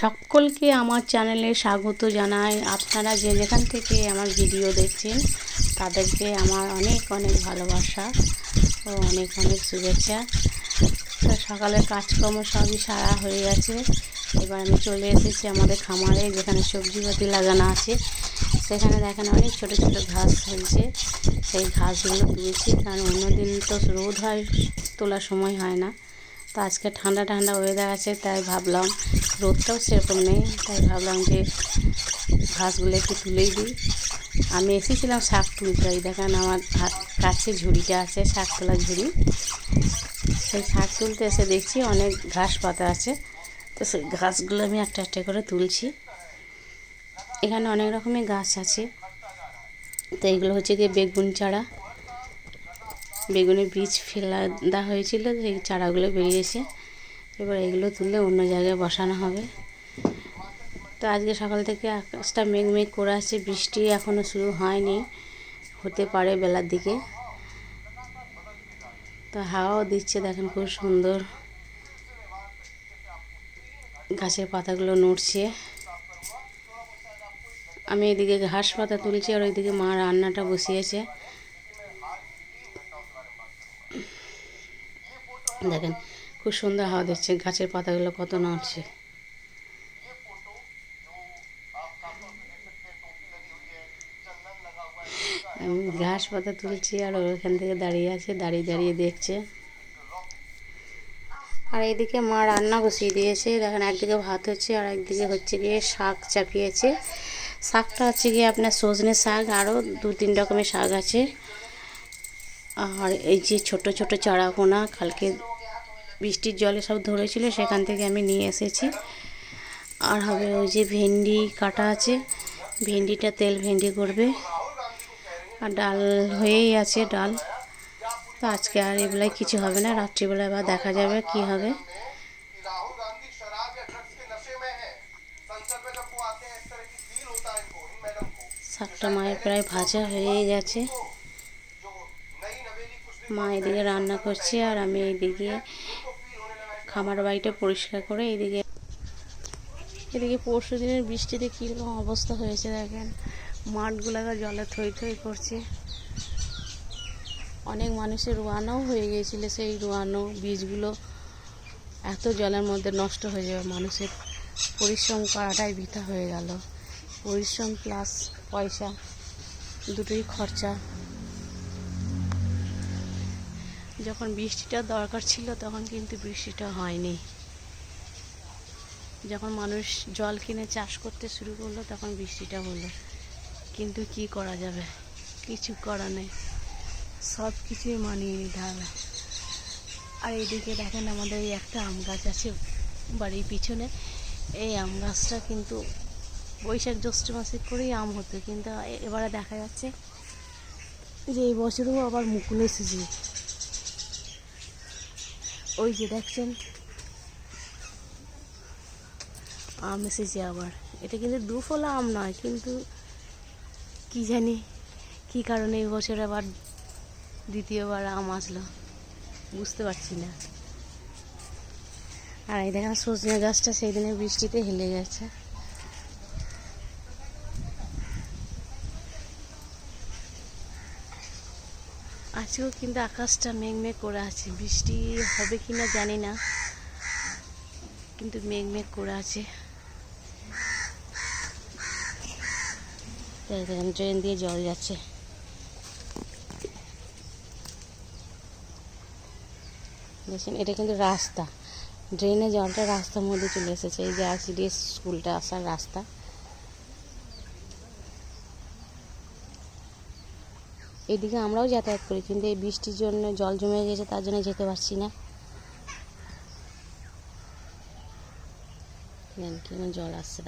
সকলকে আমার চ্যানেলে স্বাগত জানাই। আপনারা যে যেখান থেকে আমার ভিডিও দেখছেন, তাদেরকে আমার অনেক অনেক ভালোবাসা ও অনেক অনেক শুভেচ্ছা। তো সকালের কাজকর্ম সবই সারা হয়ে গেছে। এবার আমি চলে এসেছি আমাদের খামারে, যেখানে সবজিপাতি লাগানো আছে। সেখানে দেখেন অনেক ছোট ছোট ঘাস হয়েছে। সেই ঘাসগুলো তুলেছি, কারণ অন্যদিন তো রোদ হয়, তোলার সময় হয় না। তো আজকে ঠান্ডা ঠান্ডা ওয়েদার আছে, তাই ভাবলাম রোদটাও সেরকম নেই, তাই ভাবলাম যে ঘাসগুলো একটু তুলেই দিই। আমি এসেছিলাম শাক তুলতে ওই দেখেন আমার কাছে ঝুড়িটা আছে শাক তোলা ঝুড়ি। সেই শাক তুলতে এসে দেখছি অনেক ঘাস পাতা আছে, তো সেই ঘাসগুলো আমি একটা একটা করে তুলছি। এখানে অনেক রকমের গাছ আছে, তো এইগুলো হচ্ছে গিয়ে বেগুন চারা বেগুনের বীজ ফেলা দেওয়া হয়েছিল, সেই চারাগুলো বেরিয়েছে। এবার এগুলো তুলে অন্য জায়গায় বসানো হবে। তো আজকে সকাল থেকে আকাশটা মেঘ মেঘ করে আসছে, বৃষ্টি এখনও শুরু হয়নি, হতে পারে বেলার দিকে। তো হাওয়াও দিচ্ছে, দেখেন খুব সুন্দর। গাছের পাতাগুলো নড়ছে। আমি এদিকে ঘাস পাতা তুলছি, আর ওইদিকে মা রান্নাটা বসিয়েছে। দেখেন, খুব সুন্দর হাওয়া দিচ্ছে, গাছের পাতাগুলো কত নড়ছে। আমি ঘাস পাতা তুলছি আর ওখান থেকে দাঁড়িয়ে আছে, দাঁড়িয়ে দাঁড়িয়ে দেখছে। আর এইদিকে মা রান্না বসিয়ে দিয়েছে, দেখেন একদিকে ভাত হচ্ছে আর একদিকে হচ্ছে গিয়ে শাক চাপিয়েছে। শাকটা হচ্ছে গিয়ে আপনার সজনে শাক, আরও দু তিন রকমের শাক আছে। আর এই যে ছোট ছোট চারাপোনা কালকে বৃষ্টির জলে সব ধরেছিল, সেখান থেকে আমি নিয়ে এসেছি। আর হবে ওই যে ভেন্ডি কাটা আছে, ভেন্ডিটা তেল ভেন্ডি করবে। আর ডাল হয়েই আছে ডাল। তো আজকে আর এগুলাই কিছু হবে না, রাত্রিবেলায় বা দেখা যাবে কি হবে। শাকটা মায়ের প্রায় ভাজা হয়েই গেছে। মা এদিকে রান্না করছে আর আমি এইদিকে খামার বাড়িটা পরিষ্কার করে এইদিকে এদিকে পরশু দিনের বৃষ্টিতে কীরকম অবস্থা হয়েছে দেখেন। মাঠগুলো জলে থই থই করছে। অনেক মানুষের রোয়ানাও হয়ে গিয়েছিল, সেই রোয়ানো বীজগুলো এত জলের মধ্যে নষ্ট হয়ে যাবে, মানুষের পরিশ্রম করাটাই বৃথা হয়ে গেল। পরিশ্রম প্লাস পয়সা, দুটোই খরচা। যখন বৃষ্টিটা দরকার ছিল তখন কিন্তু বৃষ্টিটা হয়নি। যখন মানুষ জল কিনে চাষ করতে শুরু করল তখন বৃষ্টিটা হলো। কিন্তু কি করা যাবে? কিছু করা নেই। সব কিছুই মানিয়ে নিতে হবে। আর এইদিকে দেখেন আমাদের এই একটা আম গাছ আছে বাড়ির পিছনে। এই আম গাছটা কিন্তু বৈশাখ জ্যৈষ্ঠ মাসে করেই আম হতো। কিন্তু এবারে দেখা যাচ্ছে যে এই বছরও আবার মুকুল এসেছে ওই যে দেখছেন? আম এসেছে আবার। এটা কিন্তু দুফলা আম নয়, কিন্তু কি জানি কি কারণে এই বছর আবার দ্বিতীয়বার আম আসলো, বুঝতে পারছি না। আর এই দেখেন সজনে গাছটা সেই দিনে বৃষ্টিতে হেলে গেছে। আজকেও কিন্তু আকাশটা মেঘ মেঘ করে আছে। বৃষ্টি হবে কি না জানি না, কিন্তু মেঘ মেঘ করে আছে। ট্রেন দিয়ে জল যাচ্ছে। দেখছেন এটা কিন্তু রাস্তা। ড্রেনে জলটা রাস্তার মধ্যে চলে এসেছে। এই যে আরসিডিএস স্কুলটা আসার রাস্তা। এদিকে আমরাও যাতায়াত করি, কিন্তু এই বৃষ্টির জন্য জল জমে গেছে, তার জন্য যেতে পারছি না। জল আসছে